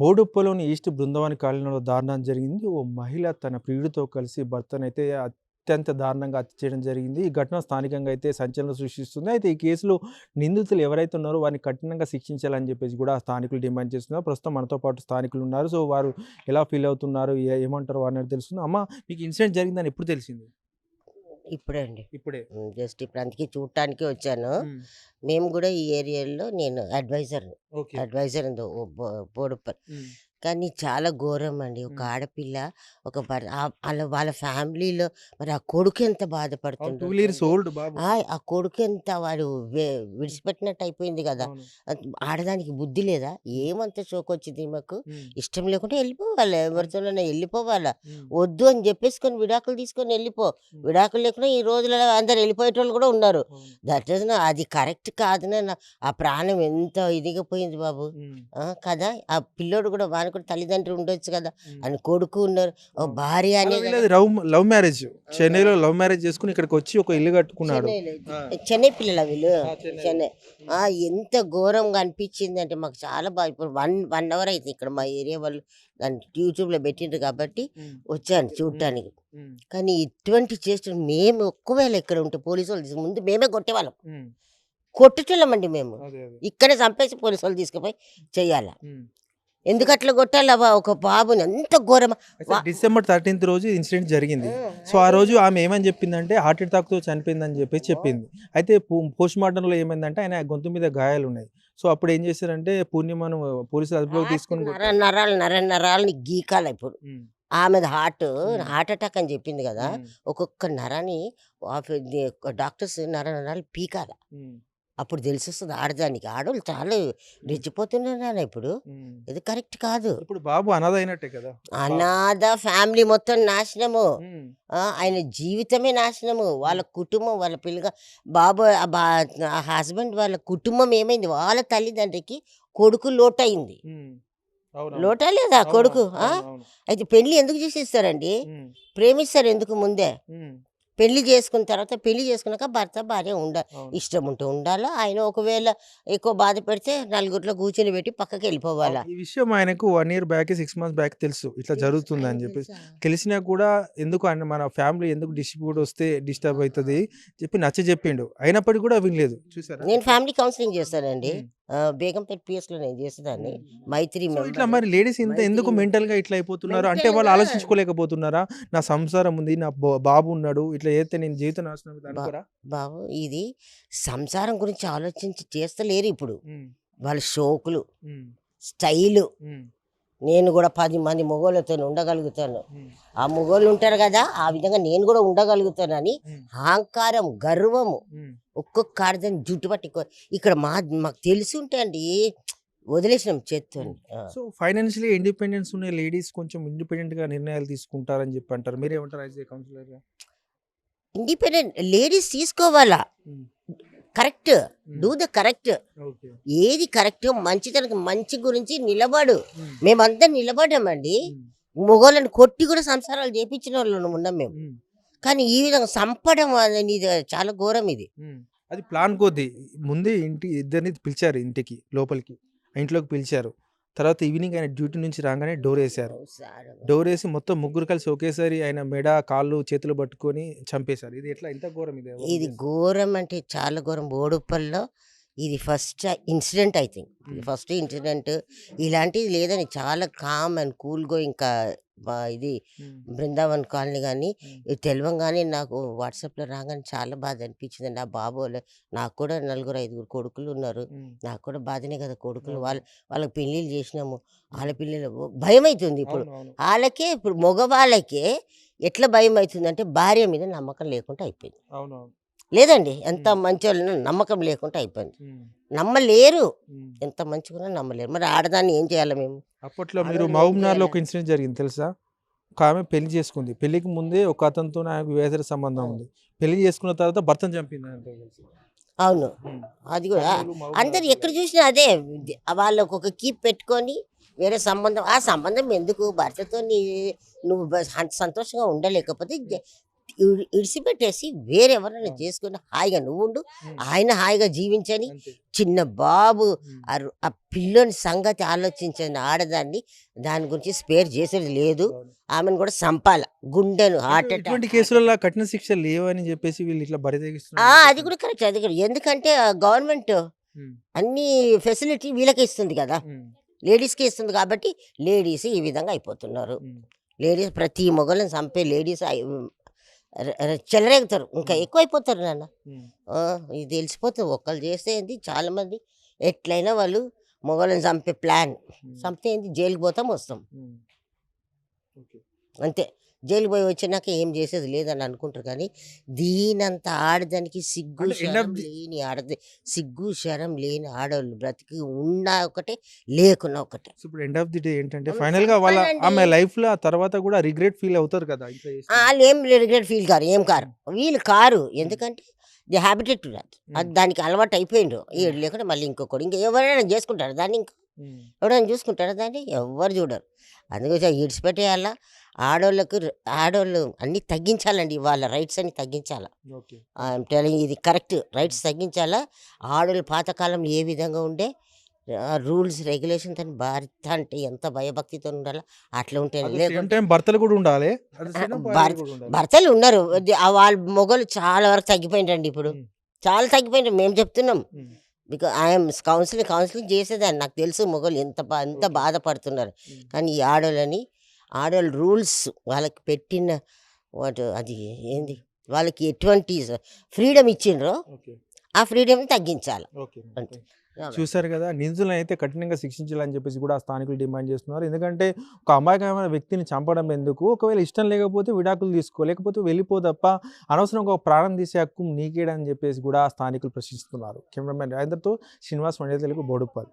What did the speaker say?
బోడుప్పలోని east Brindavani కాలనీలో దారుణం జరిగింది. ఓ మహిళ తన ప్రియుడితో కలిసి భర్తనైతే అత్యంత దారుణంగా హత్య చేయడం జరిగింది. ఈ ఘటన స్థానికంగా అయితే సంచలనం సృష్టిస్తుంది. అయితే ఈ కేసులో నిందితులు ఎవరైతే ఉన్నారో వారిని కఠినంగా శిక్షించాలని చెప్పేసి కూడా స్థానికులు డిమాండ్ చేస్తున్నారు. ప్రస్తుతం మనతో పాటు స్థానికులు ఉన్నారు. సో, వారు ఎలా ఫీల్ అవుతున్నారు? ఏమంటారు వారిని తెలుస్తుంది అమ్మ మీకు ఇన్సిడెంట్ జరిగిందని ఎప్పుడు తెలిసింది? ఇప్పుడే అండి. ఇప్పుడే. జస్ట్ ఇప్పుడు అందుకే చూడటానికే వచ్చాను. మేము గూడా ఈ ఏరియాలో నేను. అడ్వైజర్ బో బోడుప్పల్. కానీ చాలా ఘోరం అండి. ఒక. ఆడపిల్ల ఒక భర్ ఆళ్ళ వాళ్ళ ఫ్యామిలీలో మరి ఆ కొడుకు ఎంత అవును. బాధపడుతుండో 12 ఇయర్స్ చూడండి. ఓల్డ్ బాబు. ఆ! ఆ కొడుకు ఎంత వాడు వె విడిచిపెట్టినట్టు అయిపోయింది! అవును. అద్ ఆడదానికి బుద్ధి లేదా? ఏమంత షోకొచ్చింది ఈమెకు? హ్మ్. ఇష్టం లేకుంటే ఎళ్ళిపోవాలి. ఎవరితోనైనా ఎళ్ళిపోవాలా. హ్మ్. వద్దు అని జెప్పేసుకొని విడాకులు తీసుకొని ఎళ్ళిపో. హ్మ్. విడాకులు లేకుండా ఈ రోజులలో అందరూ ఎళ్ళిపోయేటోళ్ళు గూడా ఉన్నారు. అవును. దట్ ఈస్ నా అది కరెక్ట్ కాదు. ఆ ప్రాణం ఎంత ఇదిగా పోయింది బాబు. ఆ! కదా! ఆ పిల్లోడు గూడా కూడా తల్లిదండ్రులు ఉండొచ్చు! హ్మ్. అని కొడుకు ఉన్నారు. ఓ. భార్య అలా అనే గదా! వీళ్ళది లవ్ మ్యారేజ్. చెన్నైలో? లవ్ మ్యారేజ్ చేసుకొని ఇక్కడికొచ్చి ఒక ఇల్లు కట్టుకున్నాడు. చెన్నై పిల్లలా వీళ్ళు? చెన్నై. ఎంత ఘోరంగా అనిపించిందంటే మాకు చాలా బా ఇప్పుడు 1, 1 అవర్ అయితుంది ఇక్కడ మా ఏరియా వాళ్ళు దాన్ని యూట్యూబ్‌లో పెట్టిండ్రు కాబట్టి. వచ్చాను. చూడటానికి. కానీ ఇటువంటి చేష్టలు మేము ఒకవేళ ఇక్కడ ఉంటే పోలీసోళ్ళు తీసుకు ముందు మేమే కొట్టేవాళ్ళం. కొట్టేటోళ్ళమండి మేము. ఇక్కడే చంపేసి పోలీసోళ్ళు తీసుకుపోయి చెయ్యాలా. ఎందుకు అట్లా కొట్టాలా బా ఒక బాబుని ఎంత ఘోరమా డిసెంబర్ 13థ్ రోజు ఇన్సిడెంట్ జరిగింది. సో, ఆ రోజు ఆమె ఏమని చెప్పిందంటే హార్ట్ అటాక్‌తో చనిపోయిందని చెప్పేసి అమ్మో! చెప్పింది. అయితే పో పోస్ట్‌మార్టంలో ఏమైందంటే ఆయన గొంతు మీద గాయాలున్నాయి. సో, అప్పుడు ఏం చేశారంటే పూర్ణిమను పోలీసులు అదుపులోకి తీసుకొని. నరాలు నర నరాలని గీకాలా ఇప్పుడు. ఆమెది హార్ట్. హార్ట్ అటాక్ అని చెప్పింది! హ్మ్. ఒక్కొక్క నరాన్ని డాక్టర్స్ నర నరాలు పీకాల. అప్పుడు తెలిసొస్తది ఆడదానికి. ఆడోళ్ళు చాలా హ్మ్. రెచ్చిపోతున్నారు నాన్న ఇప్పుడు. ఇది కరెక్ట్ కాదు. ఇప్పుడు బాబు అనాథ అయినట్టే కదా! అనాథ ఫ్యామిలీ మొత్తం నాశనము. ఆయన జీవితమే నాశనము. వాళ్ళ. కుటుంబం వాళ్ళ పిల్లగా బాబు హస్బెండ్ వాళ్ళ కుటుంబం ఏమైంది? వాళ్ళ తల్లిదండ్రికి కొడుకు. అవునవును. లోటా లేదా కొడుకు? అయితే పెళ్ళి ఎందుకు చేసేస్తారండి? ప్రేమిస్తారు ఎందుకు ముందే? పెళ్ళి చేసుకున్న తర్వాత పెళ్ళి చేసుకున్నాక భర్త, భార్య ఉండాలి. ఇష్టం ఉంటే ఉండాలా. ఆయన ఒకవేళ ఎక్కువ బాధ పెడితే నలుగురిలో కూర్చొని పెట్టి అవును. పక్కకెళ్ళిపోవాలా. ఈ విషయం ఆయనకు 1 ఇయర్ బ్యాక్, 6 మంత్స్ బ్యాక్ తెలుసు. ఇట్లా ఆయనకు చెప్పేసి. తెలుసా? తెలిసినా కూడా ఎందుకు ఆయన మన ఫ్యామిలీ ఎందుకు డిస్ట్రిబ్యూట్ వస్తే డిస్టర్బ్ అయితది చెప్పి నచ్చజెప్పిండు. అయినప్పటికి కూడా వినలేదు. చూసారా? నేను ఫ్యామిలీ కౌన్సెలింగ్ చేస్తానండి. బేగంపేట పిఎస్‌లో నేను చేసేదాన్ని. మైత్రి ఇట్లా. మరి లేడీస్ ఇంత ఎందుకు మెంటల్‌గా ఇట్లా అయిపోతున్నారు? అంటే వాళ్ళు ఆలోచించుకోలేకపోతున్నారా? నా సంసారం ఉంది. నా బ బాబు ఉన్నాడు. ఇట్లా చేస్తే నేను జీవితం నాశనం? బాబు ఇది సంసారం గురించి ఆలోచించి చేస్తలేరు ఇప్పుడు. వాళ్ళ షోకులు. స్టైలు. నేను కూడా 10 మంది మొగోళ్ళతోని ఉండగలుగుతాను. ఆ మొగోళ్ళు ఉంటారు గదా! ఆ విధంగా నేను కూడా ఉండగలుగుతానని. అహంకారం, గర్వము. ఒక్కొక్క ఆడదాన్ని జుట్టు పట్టి కొ ఇక్కడ మా మాకు తెలిసి ఉంటే అండి వదిలేసినాం. చేత్తోని. ఆ! సో, ఫైనాన్షియల్లీ ఇండిపెండెన్స్ ఉన్న లేడీస్ కొంచెం ఇండిపెండెంట్‌గా నిర్ణయాలు తీసుకుంటారని చెప్పి అంటారు. మీరేమంటారు కౌన్సిలర్‌గా? ఇండిపెండెంట్ లేడీస్ తీసుకోవాలా. కరెక్ట్. Do the correct. ఏది కరెక్టో మంచితనకి మంచి గురించి నిలబడు. మేమంతా నిలబడ్డామండి. హ్మ్. మొగోళ్ళని కొట్టి కూడా సంసారాలు చేపించినోళ్ళం ఉన్నాం మేము. కానీ ఈ విధంగా సంపడం అనేది చాలా ఘోరం ఇది. అది ప్లాన్ కొద్దీ. ముందే ఇంటి ఇద్దరిని పిలిచారు ఇంటికి లోపలికి. ఇంట్లోకి పిలిచారు. తర్వాత ఈవినింగ్ ఆయన డ్యూటీ నుంచి రాగానే డోరేశారు. అవసరం. డోరేసి మొత్తం ముగ్గురు కలిసి ఒకేసారి ఆయన మెడ, కాళ్ళు, చేతులు పట్టుకొని చంపేశారు. ఇది ఎట్లా ఎంత ఘోరం ఇది ఇది? ఘోరం అంటే చాలా ఘోరం. బోడుప్పల్లో ఇది first incident I think. First incident. ఇలాంటిది లేదని చాలా కామ్ అండ్ కూల్‌గా ఇంకా ఇది. బృందావన్ కాలనీ. ఇది తెలవంగానే నాకు వాట్సాప్‌లో రాగానే చాలా బాధ అనిపించిందండి. ఆ బాబోళ్ళ నాకు కూడా నలుగురు, ఐదుగురు కొడుకులు ఉన్నారు. నాకు కూడా బాధనే కదా కొడుకులు. వాళ్ళ వాళ్ళకి పెళ్ళిళ్ళు చేసినాము. ఆళ్ళ పిల్లలు భయమైతుంది ఇప్పుడు. అవును. అవును. ఆళ్ళకే ఇప్పుడు మగవాళ్ళకే ఎట్లా భయమైతుందంటే భార్య మీద నమ్మకం లేకుండా అయిపోయింది. లేదండి. ఎంత హ్మ్. మంచోళ్ళున్నా నమ్మకం లేకుండా అయిపోయింది. నమ్మలేరు. ఎంత మంచిగున్నా నమ్మలేరు. మరి ఆడదాన్ని ఏం చేయాలి మేము? అప్పట్లో మీరు మహబూబ్‌నగర్‌లో? ఒక ఇన్సిడెంట్ జరిగింది తెలుసా? ఒక ఆమె పెళ్ళి చేసుకుంది. పెళ్ళికి ముందే ఒక అతనితోని ఆమెకు వివాహేతర సంబంధం! ఉంది. పెళ్ళి చేసుకున్న తర్వాత భర్తను తెలిసి. అవును. అది కూడా అందరు ఎక్కడ. చూసినా అదే. వాళ్ళకి ఒక కీప్ పెట్టుకొని వేరే సంబంధం ఆ సంబంధం ఎందుకు? భర్తతోని నువ్వు బ సంతోషంగా ఉండలేకపోతే ఇడిసిపెట్టేసి వేరెవరైనా చేసుకుని హాయిగా నువ్వు ఉండు ఆయన హాయిగా జీవించని చిన్న బాబు ఆ పిల్లోని సంగతి ఆలోచించని ఆడదాన్ని దాని గురించి స్పేర్ చేసేది లేదు. ఆమెను కూడా సంపాల గుండెను హార్ట్ అటాక్. కేసులలో కఠిన శిక్ష లేవని చెప్పేసి వీళ్ళు ఇట్లా అది కూడా కరెక్ట్ అది కూడా. ఎందుకంటే గవర్నమెంట్ అన్ని ఫెసిలిటీ వీళ్ళకే ఇస్తుంది కదా. లేడీస్కి ఇస్తుంది కాబట్టి లేడీస్ ఈ విధంగా అయిపోతున్నారు. లేడీస్ ప్రతి మొగలను చంపే లేడీస్ చెలరేగుతారు. ఇంకా మ్మ్. ఎక్కువ అయిపోతారు నాన్న ఇది తెలిసిపోతుంది ఒక్కళ్ళు చేస్తే ఏంది? చాలా మంది ఎట్లయినా వాళ్ళు మొగలను చంపే ప్లాన్. చంపితే ఏంది? జైలుకి పోతాం వస్తాం. అంతే. జైలుకి పోయి వచ్చినాక ఏం చేసేది లేదని అనుకుంటారు కానీ దీనంత ఆడదానికి సిగ్గు శరం లేని ఆడది సిగ్గు శరం లేని ఆడవాళ్ళు బ్రతికి ఉన్నా ఒకటే లేకున్నా ఒకటే. ఇప్పుడు ఎండ్ ఆఫ్ ది డే ఏంటంటే ఫైనల్గా వాళ్ళ. ఆమె లైఫ్లో ఆ తర్వాత కూడా రిగ్రెట్ ఫీల్ అవుతారు కదా. వాళ్ళు ఏం రిగ్రెట్ ఫీల్ కారు ఏం కారు. వీళ్ళు కారు ఎందుకంటే ది హ్యాబిటెడ్ టు దాట్ అది. దానికి అలవాటు అయిపోయిండు ఈడు లేకుండా మళ్ళీ ఇంకొకటి ఇంకా ఎవరైనా చేసుకుంటారు దాన్ని ఇంకా. ఎవరైనా చూసుకుంటారా దాన్ని? ఎవ్వరు చూడరు. అందుకోసం ఇడిచిపెట్టేయాలా ఆడోళ్ళకు ఆడోళ్ళు అన్నీ తగ్గించాలండి వాళ్ళ రైట్స్ అన్ని తగ్గించాలా ఓకే. ఐఎమ్ టెలింగ్ ఇది కరెక్ట్ రైట్స్ తగ్గించాలా ఆడోళ్ళు పాతకాలంలో ఏ విధంగా ఉండే రూల్స్ రెగ్యులేషన్స్ అని భారత అంటే ఎంత భయభక్తితో ఉండాలో అట్లా ఉంటే భర్తలు కూడా ఉండాలి. భర్తలు ఉన్నారు వాళ్ళ మొగలు చాలా వరకు తగ్గిపోయిందండి ఇప్పుడు. చాలా తగ్గిపోయిండ్రు మేము చెప్తున్నాం. బికాజ్ ఐఎమ్ కౌన్సిలింగ్ కౌన్సిలింగ్ చేసేదాన్ని నాకు తెలుసు మొగలు ఎంత బా- ఎంత. బాధపడుతున్నారు. కానీ ఈ ఆడోళ్ళని ఆడోళ్ళ రూల్స్ వాళ్ళకి పెట్టిన వాటి అది ఏంది? వాళ్ళకి ఎటువంటి ఫ్రీడమ్ ఇచ్చిండ్రో. ఆ ఫ్రీడమ్ తగ్గించాలి. ఓకే. అంతే. చూశారు కదా నిందితులను అయితే కఠినంగా శిక్షించాలని చెప్పేసి కూడా ఆ స్థానికులు డిమాండ్ చేస్తున్నారు. ఎందుకంటే ఒక అమాయకమైన వ్యక్తిని చంపడం ఎందుకు? ఒకవేళ ఇష్టం లేకపోతే విడాకులు తీసుకో లేకపోతే వెళ్ళిపో తప్ప అనవసరంగా ఒక ప్రాణం తీసే హక్కు నీకేడని చెప్పేసి కూడా స్థానికులు ప్రశ్నిస్తున్నారు. కెమెరామెన్ రాజేందర్తో శ్రీనివాస్ మండే తెలుగు బోడుప్పల్